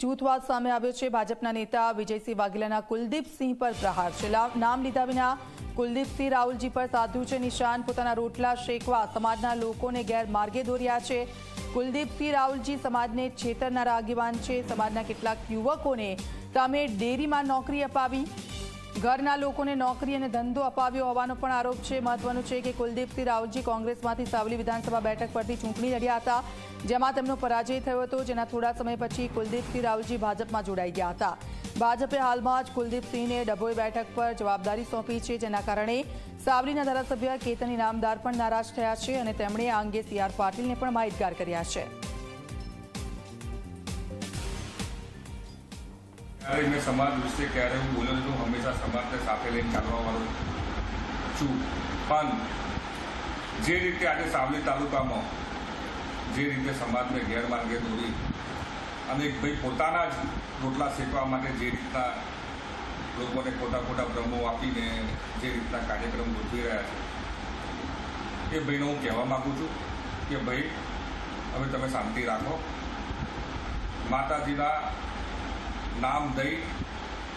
જૂથવાદ સામે આવ્યો છે. ભાજપના નેતા વિજયસિંહ વાઘેલાના કુલદીપસિંહ પર પ્રહાર. છે નામ લીધા વિના કુલદીપસિંહ રાહુલજી પર સાધુ છે નિશાન. પોતાના રોટલા શેકવા સમાજના લોકોને ગેરમાર્ગે દોર્યા છે. કુલદીપસિંહ રાહુલજી સમાજને છેતરનારા આગેવાન છે. સમાજના કેટલાક યુવકોને તમે ડેરીમાં નોકરી અપાવી. ઘરના લોકોને નોકરી અને ધંધો અપાવ્યો હોવાનો પણ આરોપ છે. મહત્વનું છે કે કુલદીપસિંહ રાવલજી કોંગ્રેસમાંથી સાવલી વિધાનસભા બેઠક પરથી ચૂંટણી લડ્યા હતા, જેમાં તેમનો પરાજય થયો હતો. જેના થોડા સમય પછી કુલદીપસિંહ રાવલજી ભાજપમાં જોડાઈ ગયા હતા. ભાજપે હાલમાં જ કુલદીપસિંહને ડભોઈ બેઠક પર જવાબદારી સોંપી છે. જેના કારણે સાવલીના ધારાસભ્ય કેતન ઇનામદાર પણ નારાજ થયા છે અને તેમણે આ અંગે સી આર પાટીલને પણ માહિતગાર કર્યા છે. ક્યારેય મેં સમાજ વિશે ક્યારે હું બોલ્યો હું હંમેશા સમાજને સાથે લઈને ચાલવાવાળો છું. પણ જે રીતે આજે સાવલી તાલુકામાં જે રીતે સમાજને ગેરમાર્ગે દોરી અને ભાઈ પોતાના જ રોટલા શેકવા માટે જે રીતના લોકોને ખોટા ખોટા ભ્રમો આપીને જે રીતના કાર્યક્રમ ગોઠવી રહ્યા છે, એ ભાઈને હું કહેવા માગું છું કે ભાઈ, હવે તમે શાંતિ રાખો. માતાજીના નામ દઈ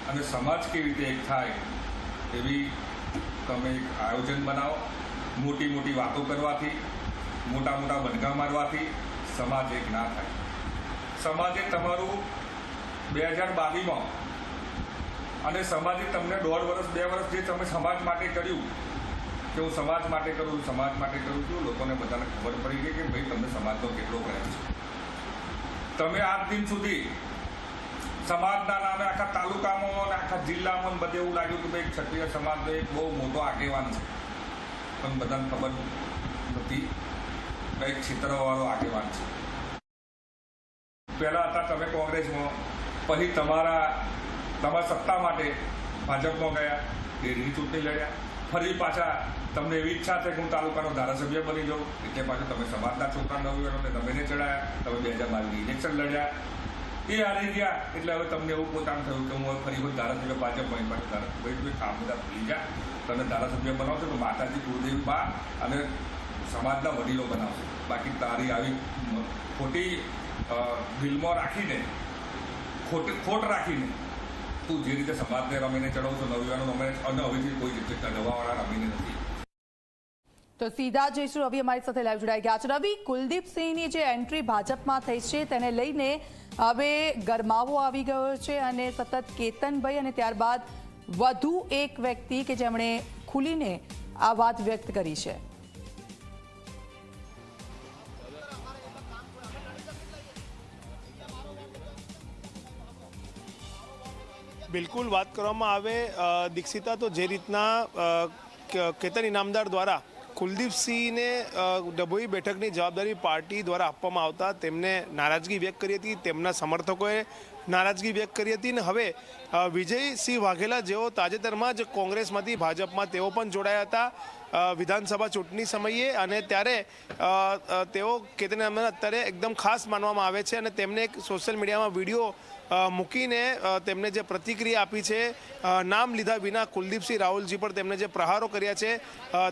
અને સમાજ કેવી રીતે એક થાય એવી તમે એક આયોજન બનાવો. મોટી મોટી વાતો કરવાથી, મોટા મોટા બનગા મારવાથી સમાજ એક ના થાય. સમાજે તમારું બે હજાર બાવીસમાં અને સમાજે તમને દોઢ વર્ષ બે વર્ષ જે તમે સમાજ માટે કર્યું, કે હું સમાજ માટે કરું, સમાજ માટે કરું છું લોકોને બધાને ખબર પડી ગઈ કે ભાઈ, તમને સમાજનો કેટલો પ્રેમ છે. તમે આજ દિન સુધી સમાજના નામે આખા તાલુકામાં અને આખા જિલ્લામાં બધે એવું લાગ્યું કે ભાઈ ક્ષત્રિય સમાજનો એક બહુ મોટો આગેવાન છે. પણ બધાને ખબર નથી કંઈક છિત્રવાળો આગેવાન છે. પહેલા હતા તમે કોંગ્રેસમાં, પછી તમારા તમારા સત્તા માટે ભાજપમાં ગયા ડેરીની ચૂંટણી લડ્યા. ફરી પાછા તમને એવી ઈચ્છા છે કે હું તાલુકાનો ધારાસભ્ય બની જાઉં? એટલે પાછું તમે સમાજના છોકરા નવીનોને તમે ને ચડાયા, તમે બે હજાર બાવીસ ઇલેક્શન લડ્યા. એ હારી ગયા. એટલે હવે તમને એવું પોતાનું થયું કે હું ફરી કોઈ ધારાસભ્ય ભાજપમાં પાછું ધારાસભ્ય ભાઈ કામ બધા ભૂલી જા તમે ધારાસભ્ય બનાવશો તો માતાજી ગુરુદેવ બા અને સમાજના વડીલો બનાવશે. બાકી તારી આવી ખોટી અ, દિલમાં રાખીને ખોટ ખોટ રાખીને તું જે રીતે સમાજને રમીને ચડાવશો નવીવાનો રમીને અને હવેથી કોઈ રીતે ચડવાવાળા રમીને નથી. તો સીધા જઈશું રવિ અમારી સાથે લાઈવ જોડાઈ ગયા છે. રવિ કુલદીપસિંહની જે એન્ટ્રી ભાજપમાં થઈ છે, તેને લઈને હવે ગરમાવો આવી ગયો છે અને સતત કેતનભાઈ અને ત્યારબાદ વધુ એક વ્યક્તિ કે જેમણે ખુલીને આ વાત વ્યક્ત કરી છે. બિલકુલ વાત કરવામાં આવે દીક્ષિતા તો જે રીતના કેતન ઇનામદાર દ્વારા કુલદીપસિંહને ડભોઈ બેઠકની જવાબદારી પાર્ટી દ્વારા આપવામાં આવતા તેમને નારાજગી વ્યક્ત કરી હતી. તેમના સમર્થકોએ નારાજગી વ્યક્ત કરી હતી અને હવે વિજયસિંહ વાઘેલા જેઓ તાજેતરમાં જ કોંગ્રેસમાંથી ભાજપમાં તેઓ પણ જોડાયા હતા વિધાનસભા ચૂંટણી સમયે અને ત્યારે તેઓ કેતન ઇનામદાર અત્યારે એકદમ ખાસ માનવામાં આવે છે અને તેમને એક સોશિયલ મીડિયામાં વીડિયો મૂકીને તેમને જે પ્રતિક્રિયા આપી છે નામ લીધા વિના કુલદીપસિંહ રાહુલજી પર તેમને જે પ્રહારો કર્યા છે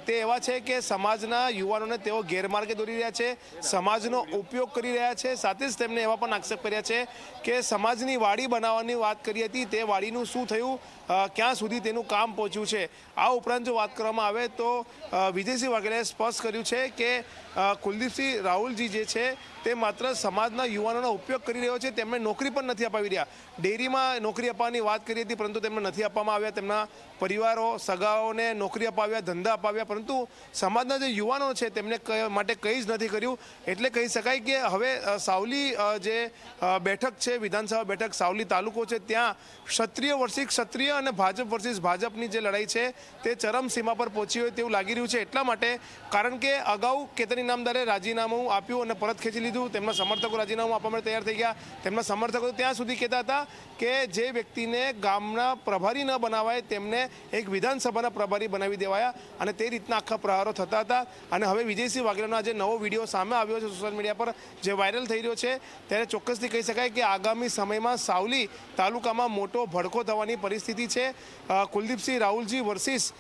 તે એવા છે કે સમાજના યુવાનોને તેઓ ગેરમાર્ગે દોરી રહ્યા છે, સમાજનો ઉપયોગ કરી રહ્યા છે, સાથે જ તેમને એવા પણ આક્ષેપ કર્યા છે કે સમાજની વાડી બનાવવાની વાત કરી હતી, તે વાડીનું શું થયું ક્યાં સુધી તેનું કામ પહોંચ્યું છે? આ ઉપરાંત જો વાત કરવામાં આવે તો વિજયસિંહ વાઘેલાએ સ્પષ્ટ કર્યું છે કે કુલદીપસિંહ રાહુલજી જે છે, તે માત્ર સમાજના યુવાનોનો ઉપયોગ કરી રહ્યો છે, તેમને નોકરી પણ નથી અપાવી રહ્યા. ડેરીમાં નોકરી અપાવવાની વાત કરી હતી, પરંતુ તેમને નથી આપવામાં આવ્યા. તેમના પરિવારો, સગાઓને નોકરી અપાવ્યા, ધંધા અપાવ્યા, પરંતુ સમાજના જે યુવાનો છે, તેમને માટે કંઈ જ નથી કર્યું. એટલે કહી શકાય કે હવે સાવલી જે બેઠક છે, વિધાનસભા બેઠક સાવલી તાલુકો છે, ત્યાં ક્ષત્રિય વર્ષિક ક્ષત્રિય અને ભાજપ વર્ષિસ ભાજપની જે લડાઈ છે, તે ચરમસીમા પર પહોંચી હોય તેવું લાગી રહ્યું છે. એટલા માટે કારણ કે અગાઉ કેતન ઇનામદારે રાજીનામું આપ્યું અને પરત ખેંચી લીધું. તેમના સમર્થકો રાજીનામું આપવા માટે તૈયાર થઈ ગયા. તેમના સમર્થકો ત્યાં સુધી કહેતા હતા કે જે વ્યક્તિને ગામના પ્રભારી ન બનાવાય, તેમને એક વિધાનસભાના પ્રભારી બનાવી દેવાયા અને તે રીતના આખા પ્રહારો થતા હતા. અને હવે વિજયસિંહ વાઘેલાનો આજે નવો વીડિયો સામે આવ્યો છે સોશિયલ મીડિયા પર, જે વાયરલ થઈ રહ્યો છે. ત્યારે ચોક્કસથી કહી શકાય કે આગામી સમયમાં સાવલી તાલુકામાં મોટો ભડકો થવાની પરિસ્થિતિ છે. કુલદીપસિંહ રાહુલજી વર્સિસ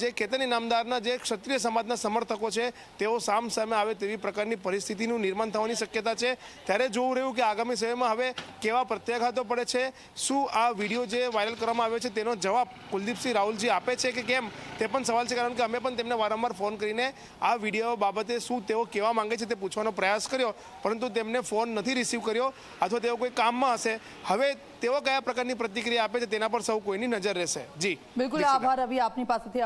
જે કેતન ઇનામદારના જે ક્ષત્રિય સમાજના સમર્થકો છે, તેઓ સામ સામે આવે તેવી પ્રકારની પરિસ્થિતિનું નિર્માણ થવાની શક્યતા છે. ત્યારે જોવું રહ્યું કે આગામી સમયમાં હવે કેવા પ્રત્યાઘાતો પડે છે, શું આ વીડિયો જે વાયરલ કરવામાં આવ્યો છે તેનો જવાબ કુલદીપસિંહ રાહુલજી આપે છે કે કેમ? તે પણ સવાલ છે, કારણ કે અમે પણ તેમને વારંવાર ફોન કરીને આ વીડિયો બાબતે શું તેઓ કહેવા માંગે છે તે પૂછવાનો પ્રયાસ કર્યો, પરંતુ તેમને ફોન નથી રિસીવ કર્યો, અથવા તેઓ કોઈ કામમાં હશે. હવે તેઓ કયા પ્રકારની પ્રતિક્રિયા આપે છે તેના પર સૌ કોઈની નજર રહેશે? જી. બિલકુલ આભાર. રવિ આપની પાસેથી